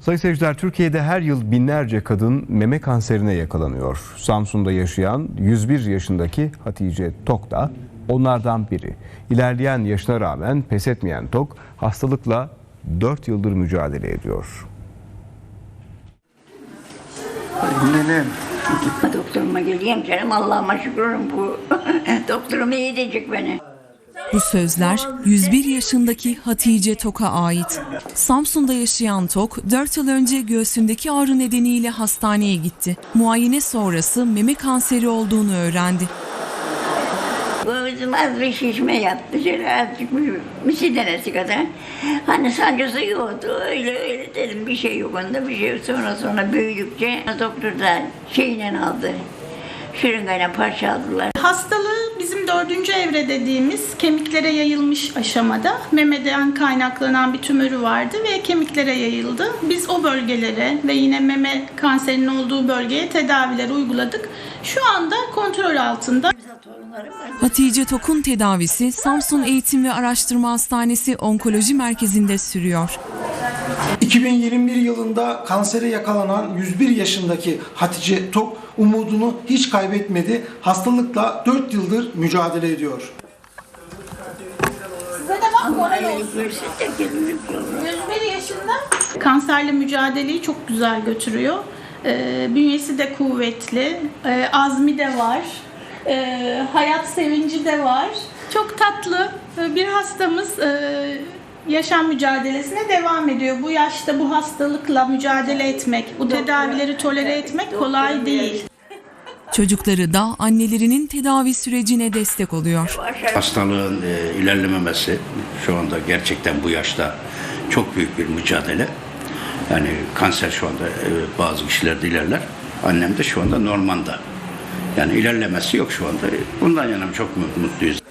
Sayın seyirciler, Türkiye'de her yıl binlerce kadın meme kanserine yakalanıyor. Samsun'da yaşayan 101 yaşındaki Hatice Tok da onlardan biri. İlerleyen yaşına rağmen pes etmeyen Tok hastalıkla 4 yıldır mücadele ediyor. Nenem. Doktoruma geleyim canım Allah'ıma şükürüm bu. Doktorum iyi edecek beni. Bu sözler 101 yaşındaki Hatice Tok'a ait. Samsun'da yaşayan Tok 4 yıl önce göğsündeki ağrı nedeniyle hastaneye gitti. Muayene sonrası meme kanseri olduğunu öğrendi. Gözüm az bir şişme yaptı. Şöyle azıcık bir misi denesi kadar. Hani sancısı yoktu. Öyle öyle dedim bir şey yok onda bir şey. Sonra sonra büyüdükçe doktor da şeyle aldı. Şırıngayla parçaladılar. Hastalığı bizim dördüncü evre dediğimiz kemiklere yayılmış aşamada. Memeden kaynaklanan bir tümörü vardı ve kemiklere yayıldı. Biz o bölgelere ve yine meme kanserinin olduğu bölgeye tedaviler uyguladık. Şu anda kontrol altında. Hatice Tok'un tedavisi Samsun Eğitim ve Araştırma Hastanesi Onkoloji Merkezi'nde sürüyor. 2021 yılında kansere yakalanan 101 yaşındaki Hatice Tok umudunu hiç kaybetmedi. Hastalıkla 4 yıldır mücadele ediyor. Allah iyilik versin de gelin 101 yaşında. Kanserle mücadeleyi çok güzel götürüyor. Ee, bünyesi de kuvvetli, ee, azmi de var, ee, hayat sevinci de var. Çok tatlı bir hastamız ee, yaşam mücadelesine devam ediyor. Bu yaşta bu hastalıkla mücadele etmek, bu tedavileri tolere etmek kolay değil. Çocukları da annelerinin tedavi sürecine destek oluyor. Hastalığın e, ilerlememesi şu anda gerçekten bu yaşta çok büyük bir mücadele. Yani kanser şu anda e, bazı kişilerde ilerler. Annem de şu anda normanda. Yani ilerlemesi yok şu anda. Bundan yanım çok mutluyuz.